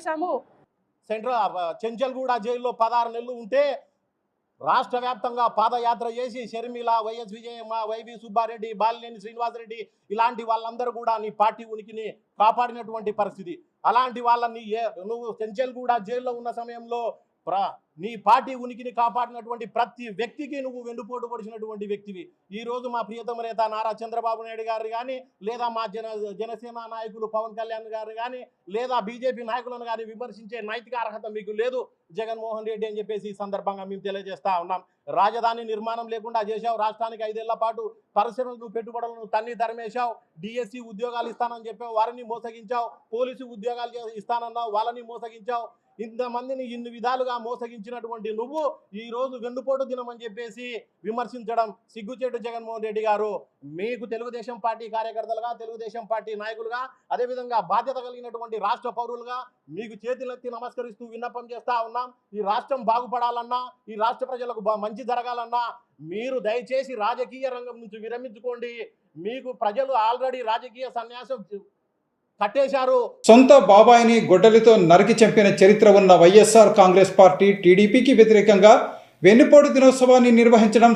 చేశాము సెంట్రల్ చెంచల్గూడ జైల్లో పదహారు నెలలు ఉంటే రాష్ట్ర వ్యాప్తంగా పాదయాత్ర చేసి షర్మిల వైఎస్ విజయమ్మ వైవి సుబ్బారెడ్డి బాలినేని శ్రీనివాసరెడ్డి ఇలాంటి వాళ్ళందరూ కూడా నీ పార్టీ ఉనికిని కాపాడినటువంటి పరిస్థితి. అలాంటి వాళ్ళని ఏ నువ్వు చెంచల్గూడ జైల్లో ఉన్న సమయంలో నీ పార్టీ ఉనికిని కాపాడినటువంటి ప్రతి వ్యక్తికి నువ్వు వెన్నుపోటు పడిచినటువంటి వ్యక్తివి. ఈ రోజు మా ప్రియతమ నేత నారా చంద్రబాబు నాయుడు గారు కానీ లేదా మా జన జనసేన నాయకులు పవన్ కళ్యాణ్ గారు కానీ లేదా బీజేపీ నాయకులను కానీ విమర్శించే నైతిక అర్హత మీకు లేదు. జగన్మోహన్ రెడ్డి అని చెప్పేసి ఈ సందర్భంగా మేము తెలియజేస్తా ఉన్నాం. రాజధాని నిర్మాణం లేకుండా చేశావు. రాష్ట్రానికి ఐదేళ్ళ పాటు పరిశ్రమలు పెట్టుబడులను తన్ని ధరమేశావు డిఎస్సి ఉద్యోగాలు ఇస్తానని చెప్పావు. వారిని మోసగించావు. పోలీసు ఉద్యోగాలు ఇస్తానన్నావు. వాళ్ళని మోసగించావు. ఇంతమందిని ఇన్ని విధాలుగా మోసగించినటువంటి నువ్వు ఈ రోజు వెన్నుపోటు దినం అని చెప్పేసి విమర్శించడం సిగ్గుచేటు జగన్మోహన్ రెడ్డి గారు. మీకు తెలుగుదేశం పార్టీ కార్యకర్తలుగా తెలుగుదేశం పార్టీ నాయకులుగా అదేవిధంగా బాధ్యత కలిగినటువంటి రాష్ట్ర పౌరులుగా మీకు చేతులెత్తి నమస్కరిస్తూ విన్నపం చేస్తా ఉన్నాం. ఈ రాష్ట్రం బాగుపడాలన్నా ఈ రాష్ట్ర ప్రజలకు మంచి జరగాలన్నా మీరు దయచేసి రాజకీయ రంగం నుంచి విరమించుకోండి. మీకు ప్రజలు ఆల్రెడీ రాజకీయ సన్యాసం కట్టేశారు. సొంత బాబాయిని గొడ్డలితో నరికి చంపిన చరిత్ర ఉన్న వైఎస్ఆర్ కాంగ్రెస్ పార్టీ టీడీపీకి వ్యతిరేకంగా వెన్నుపోటు దినోత్సవాన్ని నిర్వహించడం